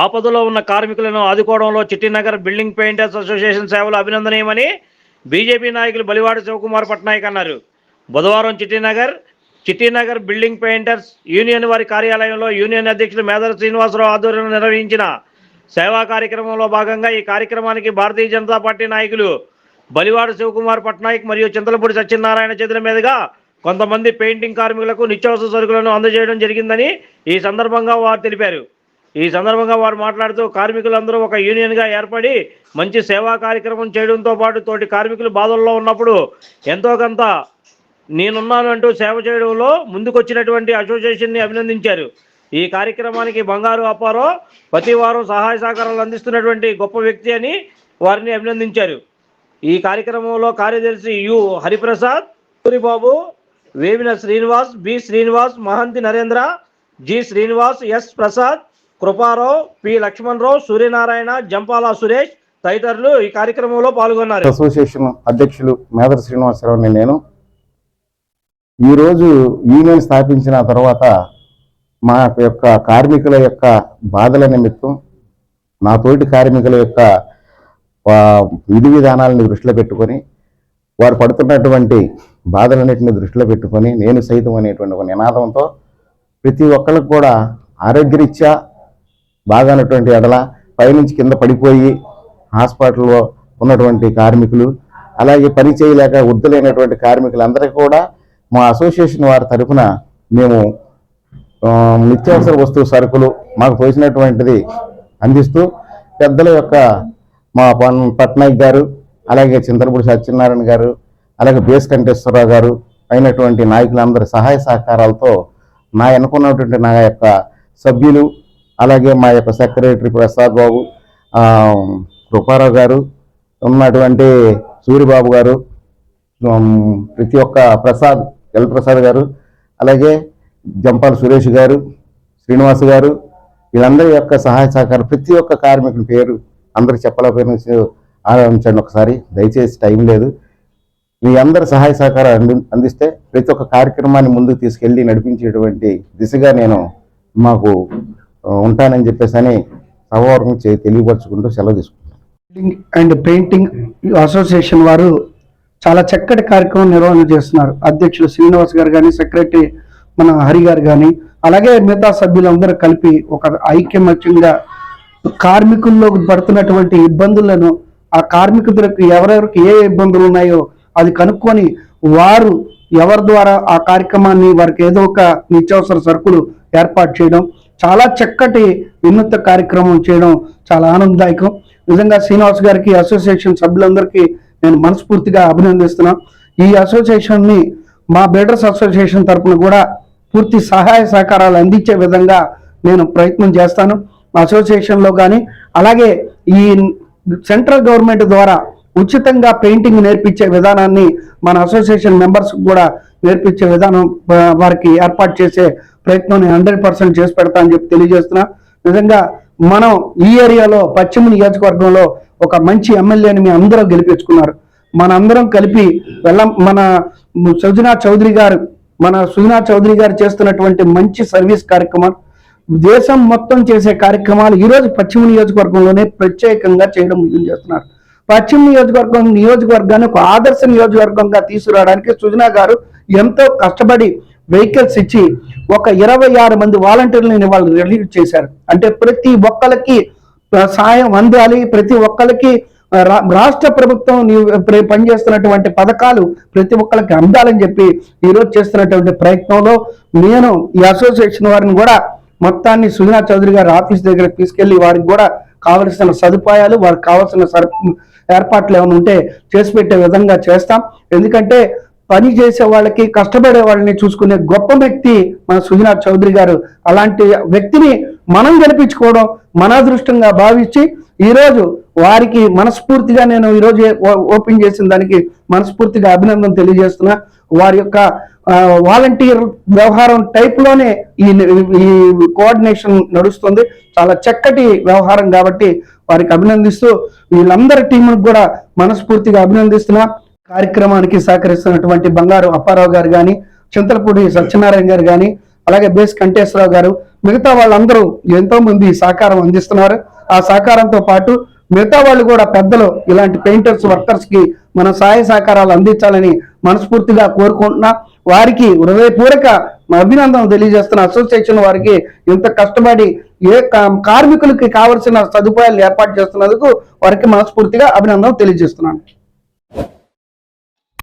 ఆపదలో ఉన్న కార్మికులను ఆదుకోవడంలో చిట్టినగర్ బిల్డింగ్ పెయింటర్స్ అసోసియేషన్ సేవలు అభినందనీయమని బీజేపీ నాయకులు బలివాడ శివకుమార్ పట్నాయక్ అన్నారు. బుధవారం Chittinagar Chittinagar building painters union వారి కార్యాలయంలో యూనియన్ అధ్యక్షుడు మేదర శ్రీనివాసరావు ఆధ్వర్యంలో నిర్వహించిన సేవా కార్యక్రమంలో భాగంగా ఈ కార్యక్రమానికి భారతీయ జనతా పార్టీ నాయకులు బలివాడ శివకుమార్ పట్నాయక్ మరియు చింతలపూడి సత్యనారాయణ చేతుల మీదుగా కొంతమంది పెయింటింగ్ కార్మికులకు నిత్యావసర సరుకులను అందజేయడం జరిగిందని ఈ సందర్భంగా వారు తెలిపారు. ఈ సందర్భంగా వారు మాట్లాడుతూ కార్మికులందరూ ఒక యూనియన్గా ఏర్పడి మంచి సేవా కార్యక్రమం చేయడంతో పాటు తోటి కార్మికులు బాధల్లో ఉన్నప్పుడు ఎంతో కొంత నేనున్నాను అంటూ సేవ చేయడంలో ముందుకొచ్చినటువంటి అసోసియేషన్ని అభినందించారు. ఈ కార్యక్రమానికి బంగారు అప్పారో ప్రతి వారం సహాయ సహకారాలు అందిస్తున్నటువంటి గొప్ప వ్యక్తి అని వారిని అభినందించారు. ఈ కార్యక్రమంలో కార్యదర్శి U Hariprasad Suribabu Vevina Srinivas B Srinivas Mahanti Narendra G Srinivas S Prasad Kruparao P. Lakshmanarao Suryanarayana Jampala Suresh తదితరులు ఈ కార్యక్రమంలో పాల్గొన్నారు. అసోసియేషన్ అధ్యక్షులు మేదర శ్రీనివాసరావుని నేను. ఈరోజు యూనియన్ స్థాపించిన తర్వాత మా యొక్క కార్మికుల యొక్క బాధల నిమిత్తం నా తోటి కార్మికుల యొక్క విధి విధానాలను దృష్టిలో పెట్టుకొని వారు పడుతున్నటువంటి బాధలన్నింటినీ దృష్టిలో పెట్టుకొని నేను సైతం అనేటువంటి ఒక నినాదంతో ప్రతి ఒక్కరికి కూడా ఆరోగ్యరీత్యా బాగానటువంటి ఎడల పైనుంచి కింద పడిపోయి హాస్పిటల్లో ఉన్నటువంటి కార్మికులు అలాగే పని చేయలేక వృద్ధులైనటువంటి కార్మికులందరికీ కూడా మా అసోసియేషన్ వారి తరఫున మేము నిత్యావసర వస్తువు సరుకులు మాకు తోచినటువంటిది అందిస్తూ పెద్దల యొక్క మా పట్నాయక్ గారు అలాగే చింతలపూడి సత్యనారాయణ గారు అలాగే బేస్ కంటేశ్వరరావు గారు అయినటువంటి నాయకులందరి సహాయ సహకారాలతో నా ఎన్నుకున్నటువంటి నా యొక్క సభ్యులు అలాగే మా యొక్క సెక్రటరీ ప్రసాద్ బాబు కృపారావు గారు ఉన్నటువంటి సూర్యబాబు గారు ప్రతి ఒక్క ప్రసాద్ ఎల్ ప్రసాద్ గారు అలాగే జంపాల సురేష్ గారు శ్రీనివాస్ గారు వీళ్ళందరి యొక్క సహాయ సహకారం ప్రతి ఒక్క కార్మికుని పేరు అందరు చెప్పలేకపోయిన ఆలోచించండి ఒకసారి. దయచేసి టైం లేదు. మీ అందరి సహాయ సహకారం అంది అందిస్తే ప్రతి ఒక్క కార్యక్రమాన్ని ముందుకు తీసుకెళ్ళి నడిపించేటువంటి దిశగా నేను మాకు ఉంటానని చెప్పేసి అని సభావర్గం చే తెలియపరచుకుంటూ సెలవు తీసుకుంటాను అండ్ పెయింటింగ్ అసోసియేషన్ వారు చాలా చక్కటి కార్యక్రమం నిర్వహణ చేస్తున్నారు. అధ్యక్షుడు శ్రీనివాస్ గారు కానీ సెక్రటరీ మన హరి గారు కానీ అలాగే మిగతా సభ్యులందరూ కలిపి ఒక ఐక్యమత్యంగా కార్మికుల్లో పడుతున్నటువంటి ఇబ్బందులను ఆ కార్మికులకు ఎవరెవరికి ఏ ఇబ్బందులు ఉన్నాయో అది కనుక్కొని వారు ఎవరి ద్వారా ఆ కార్యక్రమాన్ని వారికి ఏదో ఒక నిత్యావసర సరుకులు ఏర్పాటు చేయడం చాలా చక్కటి వినూత్న కార్యక్రమం చేయడం చాలా ఆనందదాయకం. నిజంగా శ్రీనివాస్ గారికి అసోసియేషన్ సభ్యులందరికీ నేను మనస్ఫూర్తిగా అభినందిస్తున్నాను ఈ అసోసియేషన్ని మా బిల్డర్స్ అసోసియేషన్ తరపున కూడా పూర్తి సహాయ సహకారాలు అందించే విధంగా నేను ప్రయత్నం చేస్తాను. మా అసోసియేషన్లో కానీ అలాగే ఈ సెంట్రల్ గవర్నమెంట్ ద్వారా ఉచితంగా పెయింటింగ్ నేర్పించే విధానాన్ని మన అసోసియేషన్ మెంబర్స్ కూడా నేర్పించే విధానం వారికి ఏర్పాటు చేసే ప్రయత్నం నేను హండ్రెడ్ పర్సెంట్ చేసి పెడతా అని చెప్పి తెలియజేస్తున్నా. నిజంగా మనం ఈ ఏరియాలో పశ్చిమ నియోజకవర్గంలో ఒక మంచి ఎమ్మెల్యేని మీ అందరూ గెలిపించుకున్నారు. మన అందరం కలిపి వెళ్ళ మన సుజనా చౌదరి గారు మన సుజనా చౌదరి గారు చేస్తున్నటువంటి మంచి సర్వీస్ కార్యక్రమాలు దేశం మొత్తం చేసే కార్యక్రమాలు ఈరోజు పశ్చిమ నియోజకవర్గంలోనే ప్రత్యేకంగా చేయడం మొదలు చేస్తున్నారు. పశ్చిమ నియోజకవర్గం నియోజకవర్గాన్ని ఒక ఆదర్శ నియోజకవర్గంగా తీసుకురావడానికి సుజనా గారు ఎంతో కష్టపడి వెహికల్స్ ఇచ్చి ఒక ఇరవై ఆరు మంది వాలంటీర్లని వాళ్ళు రిలీవ్ చేశారు. అంటే ప్రతి ఒక్కరికి సాయం అందాలి ప్రతి ఒక్కరికి రా- రాష్ట్ర ప్రభుత్వం పనిచేస్తున్నటువంటి పథకాలు ప్రతి ఒక్కరికి అందాలని చెప్పి ఈరోజు చేస్తున్నటువంటి ప్రయత్నంలో నేను ఈ అసోసియేషన్ వారిని కూడా మొత్తాన్ని సుజనా చౌదరి గారి ఆఫీస్ దగ్గర తీసుకెళ్ళి వారికి కూడా కావలసిన సదుపాయాలు వారికి కావాల్సిన సర్ ఏర్పాట్లు ఏమైనా ఉంటే చేసి పెట్టే విధంగా చేస్తాం. ఎందుకంటే పని చేసే వాళ్ళకి కష్టపడే వాళ్ళని చూసుకునే గొప్ప వ్యక్తి మన సుజనా చౌదరి గారు. అలాంటి వ్యక్తిని మనం గెలిపించుకోవడం మన అదృష్టంగా భావించి ఈరోజు వారికి మనస్ఫూర్తిగా నేను ఈరోజు ఓ- ఓపెన్ చేసిన దానికి మనస్ఫూర్తిగా అభినందన తెలియజేస్తున్నా. వారి యొక్క వాలంటీర్ వ్యవహారం టైప్లోనే ఈ ఈ కోఆర్డినేషన్ నడుస్తుంది. చాలా చక్కటి వ్యవహారం కాబట్టి వారికి అభినందిస్తూ వీళ్ళందరి టీములకు కూడా మనస్ఫూర్తిగా అభినందిస్తున్నా. కార్యక్రమానికి సహకరిస్తున్నటువంటి బంగారు అప్పారావు గారు కానీ చింతలపూడి సత్యనారాయణ గారు కానీ అలాగే బేస్ కంటేశ్వరరావు గారు మిగతా వాళ్ళందరూ ఎంతో మంది సహకారం అందిస్తున్నారు. ఆ సహకారంతో పాటు మిగతా వాళ్ళు కూడా పెద్దలు ఇలాంటి పెయింటర్స్ వర్కర్స్కి మన సహాయ సహకారాలు అందించాలని మనస్ఫూర్తిగా కోరుకుంటున్నా. వారికి హృదయపూర్వక అభినందనలు తెలియజేస్తున్న అసోసియేషన్ వారికి ఇంత కష్టపడి ఏ కా- కార్మికులకి కావలసిన సదుపాయాలు ఏర్పాటు చేస్తున్నందుకు వారికి మనస్ఫూర్తిగా అభినందనలు తెలియజేస్తున్నాను.